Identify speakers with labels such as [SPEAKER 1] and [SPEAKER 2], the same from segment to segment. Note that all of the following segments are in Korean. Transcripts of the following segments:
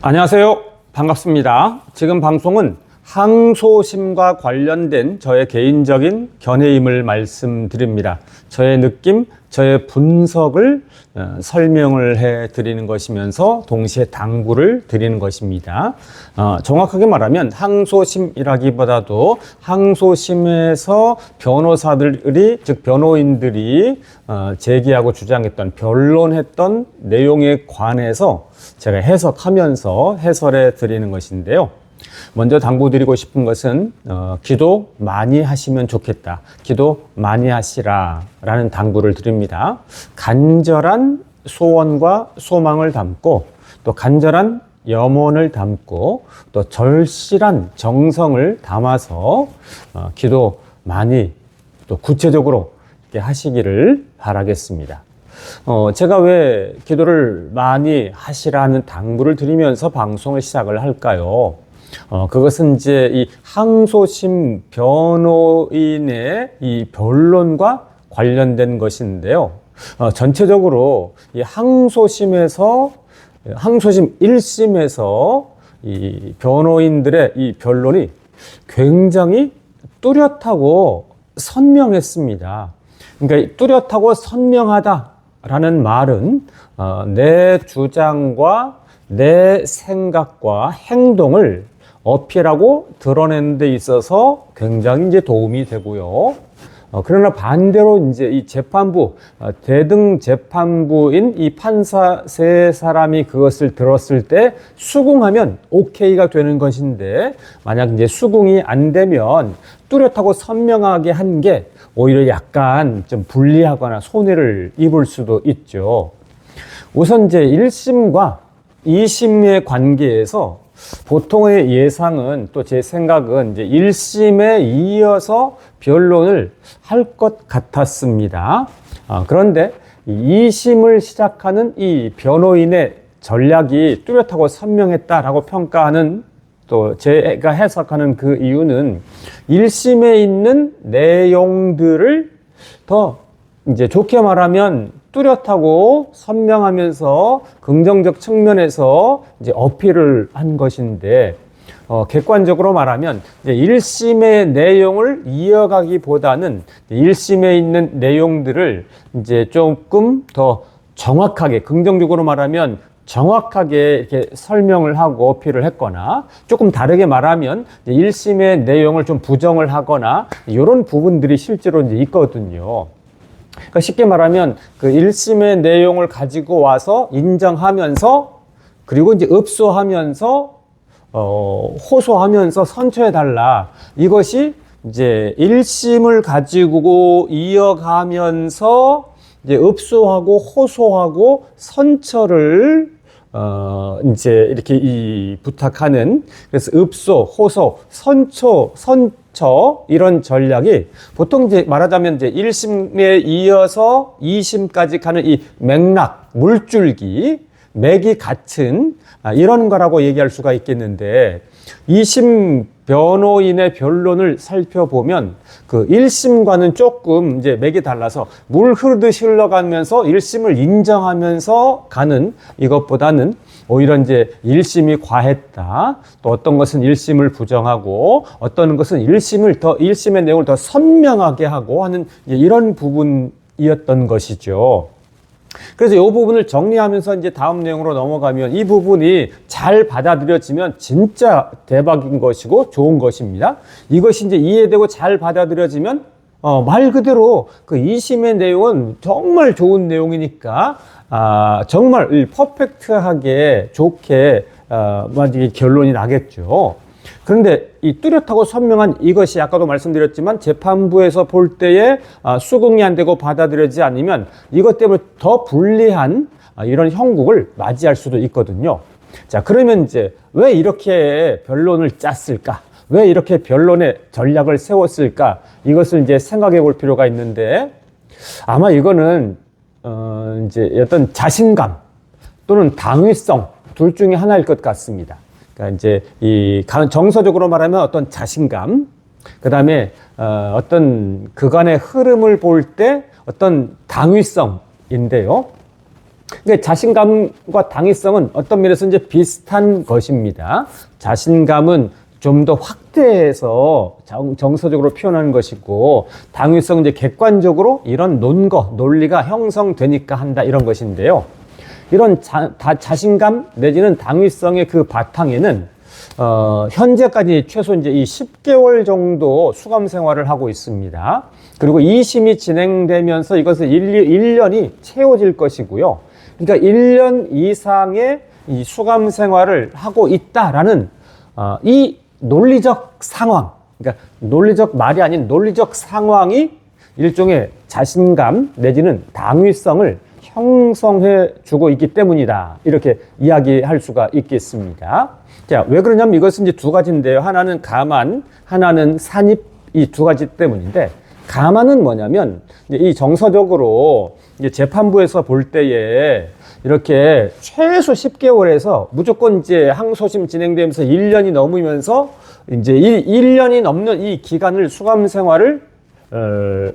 [SPEAKER 1] 안녕하세요. 반갑습니다. 지금 방송은 항소심과 관련된 저의 개인적인 견해임을 말씀드립니다. 저의 느낌, 저의 분석을 어, 설명을 해 드리는 것이면서 동시에 당부를 드리는 것입니다. 어, 정확하게 말하면 항소심이라기보다도 항소심에서 변호사들이 즉 변호인들이 어, 제기하고 주장했던 변론했던 내용에 관해서 제가 해석하면서 해설해 드리는 것인데요. 먼저 당부드리고 싶은 것은 어, 기도 많이 하시면 좋겠다. 기도 많이 하시라라는 당부를 드립니다. 간절한 소원과 소망을 담고 또 간절한 염원을 담고 또 절실한 정성을 담아서 어, 기도 많이 또 구체적으로 이렇게 하시기를 바라겠습니다. 어, 제가 왜 기도를 많이 하시라는 당부를 드리면서 방송을 시작을 할까요? 어, 그것은 이제 이 항소심 변호인의 이 변론과 관련된 것인데요. 어, 전체적으로 이 항소심에서 항소심 1심에서 이 변호인들의 이 변론이 굉장히 뚜렷하고 선명했습니다. 그러니까 뚜렷하고 선명하다라는 말은 어, 내 주장과 내 생각과 행동을 어필하고 드러내는 데 있어서 굉장히 이제 도움이 되고요. 어, 그러나 반대로 이제 이 재판부, 어, 대등 재판부인 이 판사 세 사람이 그것을 들었을 때 수긍하면 오케이가 되는 것인데 만약 이제 수긍이 안 되면 뚜렷하고 선명하게 한 게 오히려 약간 좀 불리하거나 손해를 입을 수도 있죠. 우선 이제 1심과 2심의 관계에서 보통의 예상은 또 제 생각은 이제 1심에 이어서 변론을 할 것 같았습니다. 아, 그런데 2심을 시작하는 이 변호인의 전략이 뚜렷하고 선명했다라고 평가하는 또 제가 해석하는 그 이유는 1심에 있는 내용들을 더 이제 좋게 말하면 뚜렷하고 선명하면서 긍정적 측면에서 이제 어필을 한 것인데 어, 객관적으로 말하면 이제 1심의 내용을 이어가기보다는 1심에 있는 내용들을 이제 조금 더 정확하게 긍정적으로 말하면 정확하게 이렇게 설명을 하고 어필을 했거나 조금 다르게 말하면 1심의 내용을 좀 부정을 하거나 이런 부분들이 실제로 이제 있거든요. 그러니까 쉽게 말하면 그 1심의 내용을 가지고 와서 인정하면서 그리고 이제 읍소하면서 어, 호소하면서 선처해 달라. 이것이 이제 1심을 가지고 이어가면서 이제 읍소하고 호소하고 선처를 어, 이제 이렇게 이 부탁하는 그래서 읍소, 호소, 선처, 선처 이런 전략이 보통 이제 말하자면 이제 1심에 이어서 2심까지 가는 이 맥락, 물줄기, 맥이 같은 아, 이런 거라고 얘기할 수가 있겠는데 2심 변호인의 변론을 살펴보면 그 1심과는 조금 이제 맥이 달라서 물 흐르듯이 흘러가면서 1심을 인정하면서 가는 이것보다는 오히려 이제 1심이 과했다. 또 어떤 것은 1심을 부정하고 어떤 것은 1심을 더 1심의 내용을 더 선명하게 하고 하는 이런 부분이었던 것이죠. 그래서 이 부분을 정리하면서 이제 다음 내용으로 넘어가면 이 부분이 잘 받아들여지면 진짜 대박인 것이고 좋은 것입니다. 이것이 이제 이해되고 잘 받아들여지면 어, 말 그대로 그 2심의 내용은 정말 좋은 내용이니까 아, 정말 퍼펙트하게 좋게 어, 만약에 결론이 나겠죠. 그런데 이 뚜렷하고 선명한 이것이 아까도 말씀드렸지만 재판부에서 볼 때에 아, 수긍이 안 되고 받아들여지지 않으면 이것 때문에 더 불리한 아, 이런 형국을 맞이할 수도 있거든요. 자, 그러면 이제 왜 이렇게 변론을 짰을까? 왜 이렇게 변론의 전략을 세웠을까? 이것을 이제 생각해 볼 필요가 있는데 아마 이거는 어 이제 어떤 자신감 또는 당위성 둘 중에 하나일 것 같습니다. 그러니까 이제 이 정서적으로 말하면 어떤 자신감, 그 다음에 어, 어떤 그간의 흐름을 볼 때 어떤 당위성인데요. 그러니까 자신감과 당위성은 어떤 면에서 이제 비슷한 것입니다. 자신감은 좀 더 확대해서 정- 정서적으로 표현하는 것이고 당위성은 이제 객관적으로 이런 논거, 논리가 형성되니까 한다 이런 것인데요. 이런 자, 다, 자신감 내지는 당위성의 그 바탕에는 어, 현재까지 최소 이제 이 10개월 정도 수감 생활을 하고 있습니다. 그리고 이심이 진행되면서 이것을 1, 년이 채워질 것이고요. 그러니까 1년 이상의 이 수감 생활을 하고 있다라는 어, 이 논리적 상황, 그러니까 논리적 말이 아닌 논리적 상황이 일종의 자신감 내지는 당위성을 형성해 주고 있기 때문이다. 이렇게 이야기할 수가 있겠습니다. 자, 왜 그러냐면 이것은 이제 두 가지인데요. 하나는 가만, 하나는 산입 이 두 가지 때문인데 가만은 뭐냐면 이제 이 정서적으로 이제 재판부에서 볼 때에 이렇게 최소 10개월에서 무조건 이제 항소심 진행되면서 1년이 넘으면서 이제 1, 년이 넘는 이 기간을 수감 생활을 어,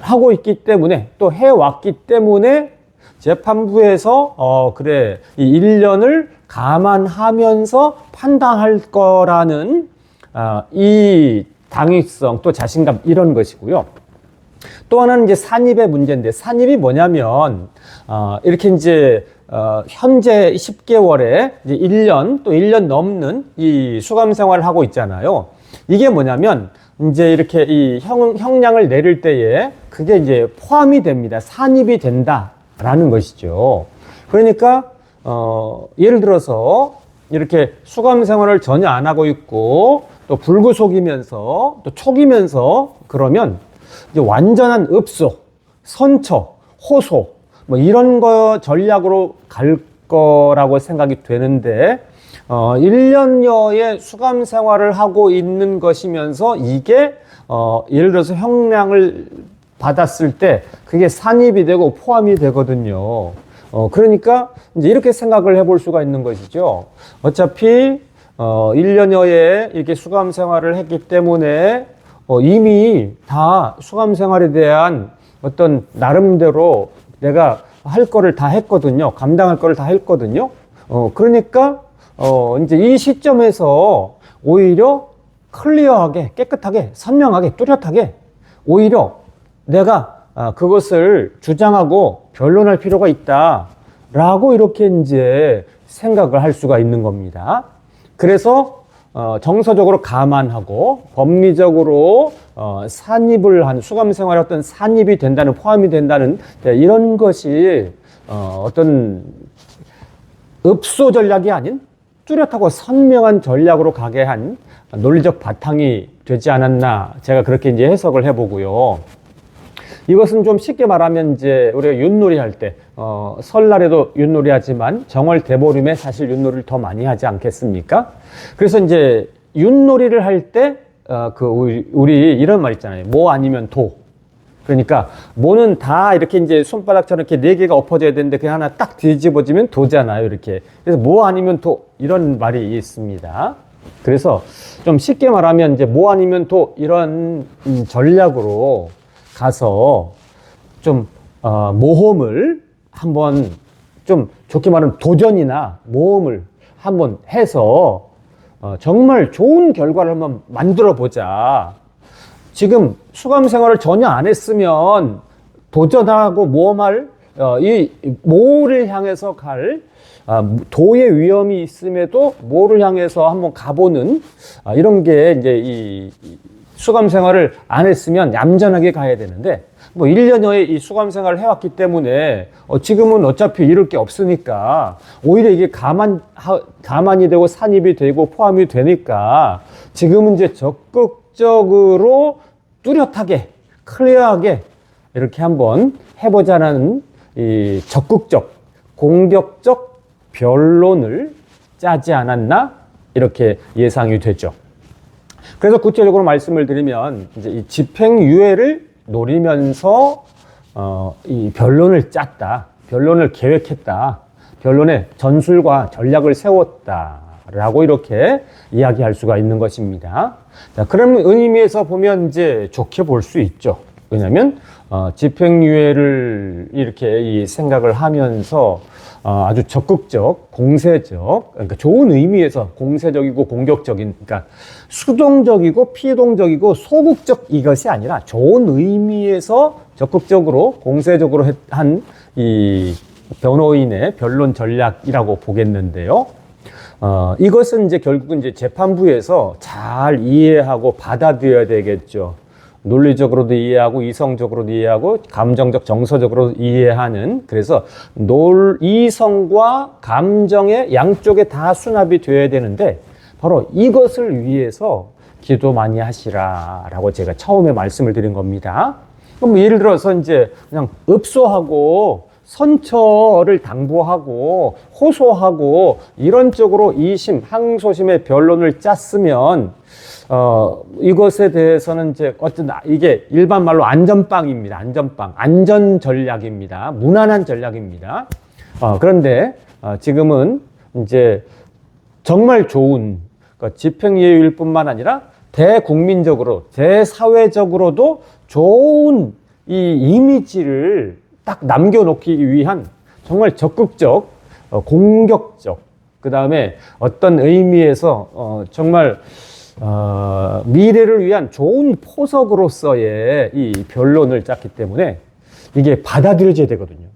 [SPEAKER 1] 하고 있기 때문에 또 해왔기 때문에 재판부에서 어 그래 이 1년을 감안하면서 판단할 거라는 아, 이 당위성 또 자신감 이런 것이고요. 또 하나는 이제 산입의 문제인데 산입이 뭐냐면 어, 이렇게 이제 어, 현재 10개월에 이제 1년 또 1년 넘는 이 수감 생활을 하고 있잖아요. 이게 뭐냐면 이제 이렇게 이 형, 형량을 내릴 때에 그게 이제 포함이 됩니다. 산입이 된다 라는 것이죠. 그러니까 어, 예를 들어서 이렇게 수감 생활을 전혀 안 하고 있고 또 불구속이면서 또 촉이면서 그러면 이제 완전한 읍소, 선처, 호소 뭐 이런 거 전략으로 갈 거라고 생각이 되는데 어 1년여의 수감 생활을 하고 있는 것이면서 이게 어 예를 들어서 형량을 받았을 때 그게 산입이 되고 포함이 되거든요. 어 그러니까 이제 이렇게 생각을 해볼 수가 있는 것이죠. 어차피 어 1년여에 이렇게 수감 생활을 했기 때문에 어, 이미 다 수감 생활에 대한 어떤 나름대로 내가 할 거를 다 했거든요. 감당할 거를 다 했거든요. 어, 그러니까, 어, 이제 이 시점에서 오히려 클리어하게, 깨끗하게, 선명하게, 뚜렷하게 오히려 내가 아, 그것을 주장하고 변론할 필요가 있다. 라고 이렇게 이제 생각을 할 수가 있는 겁니다. 그래서 어, 정서적으로 감안하고 법리적으로 어, 산입을 한 수감 생활의 어떤 산입이 된다는 포함이 된다는 네, 이런 것이 어, 어떤 읍소 전략이 아닌 뚜렷하고 선명한 전략으로 가게 한 논리적 바탕이 되지 않았나 제가 그렇게 이제 해석을 해보고요. 이것은 좀 쉽게 말하면 이제 우리가 윷놀이 할 때, 어, 설날에도 윷놀이 하지만 정월 대보름에 사실 윷놀이를 더 많이 하지 않겠습니까? 그래서 이제 윷놀이를 할 때, 어, 그, 우리, 우리 이런 말 있잖아요. 모 아니면 도. 그러니까 모는 다 이렇게 이제 손바닥처럼 이렇게 네 개가 엎어져야 되는데 그냥 하나 딱 뒤집어지면 도잖아요. 이렇게. 그래서 모 아니면 도. 이런 말이 있습니다. 그래서 좀 쉽게 말하면 이제 모 아니면 도 이런 음, 전략으로 가서 좀 어, 모험을 한번 좀 좋게 말하면 도전이나 모험을 한번 해서 어, 정말 좋은 결과를 한번 만들어 보자. 지금 수감 생활을 전혀 안 했으면 도전하고 모험할 어, 이 모를 향해서 갈 아, 도의 위험이 있음에도 모를 향해서 한번 가보는 아, 이런 게 이제 이, 이 수감 생활을 안 했으면 얌전하게 가야 되는데 뭐 1년여의 이 수감 생활을 해왔기 때문에 어, 지금은 어차피 이럴 게 없으니까 오히려 이게 가만, 하, 가만이 되고 산입이 되고 포함이 되니까 지금은 이제 적극적으로 뚜렷하게 클리어하게 이렇게 한번 해보자는 이 적극적 공격적 변론을 짜지 않았나 이렇게 예상이 되죠. 그래서 구체적으로 말씀을 드리면 이제 이 집행유예를 노리면서 어, 이 변론을 짰다, 변론을 계획했다, 변론의 전술과 전략을 세웠다 라고 이렇게 이야기할 수가 있는 것입니다. 자, 그런 의미에서 보면 이제 좋게 볼 수 있죠. 왜냐하면 어, 집행유예를 이렇게 이 생각을 하면서 어, 아주 적극적, 공세적, 그러니까 좋은 의미에서 공세적이고 공격적인, 그러니까 수동적이고 피동적이고 소극적 이것이 아니라 좋은 의미에서 적극적으로 공세적으로 한 이 변호인의 변론 전략이라고 보겠는데요. 어, 이것은 이제 결국은 이제 재판부에서 잘 이해하고 받아들여야 되겠죠. 논리적으로도 이해하고 이성적으로도 이해하고 감정적 정서적으로 이해하는 그래서 논 이성과 감정의 양쪽에 다 수납이 되어야 되는데 바로 이것을 위해서 기도 많이 하시라라고 제가 처음에 말씀을 드린 겁니다. 그럼 예를 들어서 이제 그냥 읍소하고 선처를 당부하고 호소하고 이런 쪽으로 이심 항소심의 변론을 짰으면 어 이것에 대해서는 이제 아- 이게 일반 말로 안전빵입니다. 안전빵, 안전 전략입니다. 무난한 전략입니다. 어 그런데 어, 지금은 이제 정말 좋은 그러니까 집행유예일 뿐만 아니라 대국민적으로 대사회적으로도 좋은 이 이미지를 딱 남겨놓기 위한 정말 적극적 어, 공격적 그 다음에 어떤 의미에서 어, 정말 어, 미래를 위한 좋은 포석으로서의 이 변론을 짰기 때문에 이게 받아들여져야 되거든요.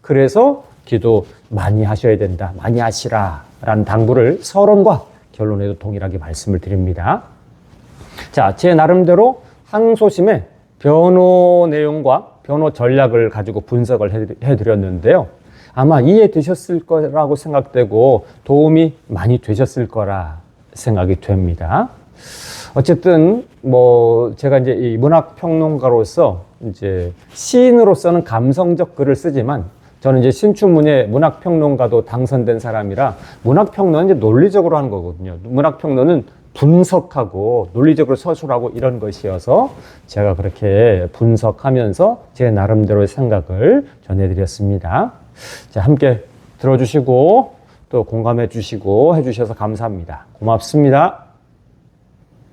[SPEAKER 1] 그래서 기도 많이 하셔야 된다. 많이 하시라. 라는 당부를 서론과 결론에도 동일하게 말씀을 드립니다. 자, 제 나름대로 항소심의 변호 내용과 변호 전략을 가지고 분석을 해드- 해드렸는데요. 아마 이해되셨을 거라고 생각되고 도움이 많이 되셨을 거라 생각이 됩니다. 어쨌든 뭐 제가 이제 이 문학 평론가로서 이제 시인으로서는 감성적 글을 쓰지만 저는 이제 신춘문예 문학 평론가도 당선된 사람이라 문학 평론은 이제 논리적으로 하는 거거든요. 문학 평론은 분석하고 논리적으로 서술하고 이런 것이어서 제가 그렇게 분석하면서 제 나름대로의 생각을 전해드렸습니다. 자, 함께 들어주시고 또 공감해 주시고 해주셔서 감사합니다. 고맙습니다.